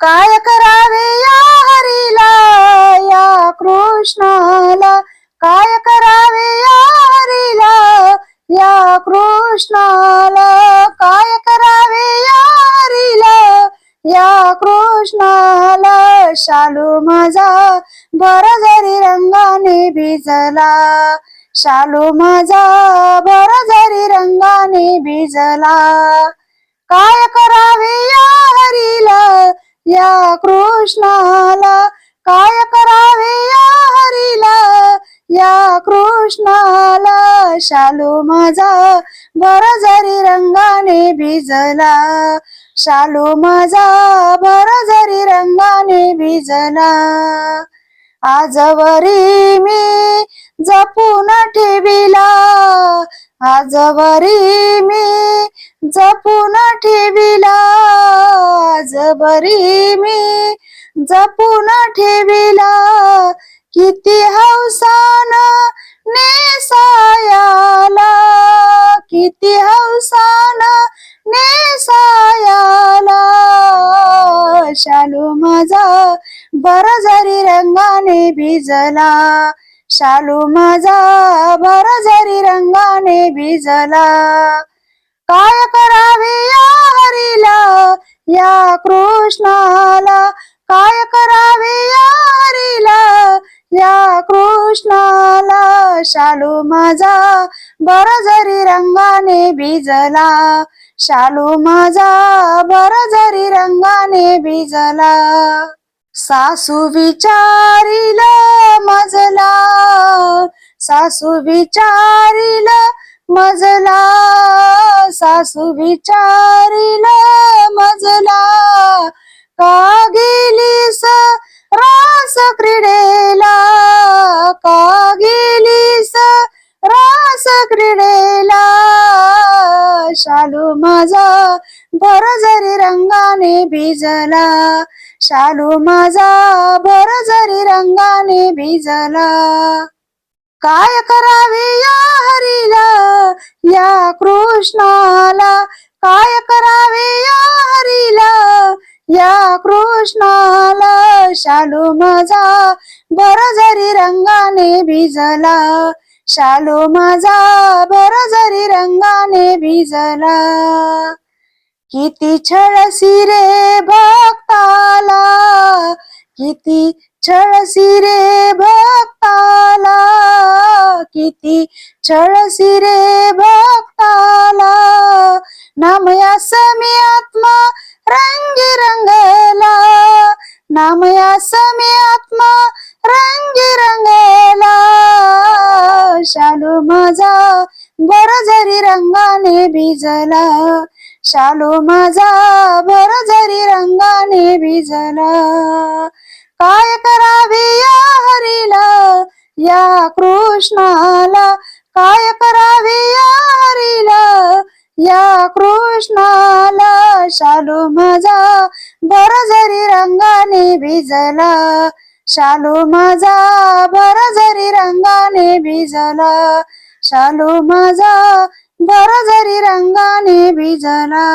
काय करावे या हरीला या कृष्णाला? काय करावे या हरीला या कृष्णाला? काय करावे या हरीला या कृष्णाला? शालू माझा बर जरी रंगाने भिजला शालू माझा बर जरी रंगाने भिजला कृष्णाला काय करावे या हरीला या कृष्णाला शालू माझा बर जरी रंगाने भिजला. शालू माझा बर जरी रंगाने भिजला. आजवरी मी जपून ठेविला. आजवरी मी जपून ठेविला. आजवरी मी जपून ठेविला. किती हौसान नेसायाला. किती हौसान नेसायाला. शालू माझा बर जरी रंगाने भिजला. शालू माझा बर जरी रंगाने भिजला. काय करावे या हरीला या कृष्णाला. काय करावे यारीला? या कृष्णाला शालू माझा बर जरी रंगाने भिजला. शालू माझा बर जरी रंगाने भिजला. सासू विचारिल मजला सासू विचारिल मजला सासू विचारिल मजला. गेलीस. रास क्रीडेला. शालू माझा भर जरी रंगाने भिजला. शालू माझा भर जरी रंगाने भिजला. काय करावे या हरीला या कृष्णाला? काय करावे या हरीला? या कृष्णाला शालू माझा बर जरी रंगाने भिजला. शालू माझा बर जरी रंगाने भिजला. किती छळसी रे भक्ताला किती छळसी रे भक्ताला किती छळसी रे भक्ताला. नामया समिया समी आत्मा रंगी रंगला शालू माझा बर जरी रंगाने भिजला. शालू माझा बर जरी रंगाने भिजला. काय करावे या हरीला या कृष्णाला? काय करावे या हरीला या कृष्णाला? शालू माझा बर जरी रंगाने भिजला. शालू माझा बर जरी रंगाने भिजला. शालू माझा बर जरी रंगाने भिजला.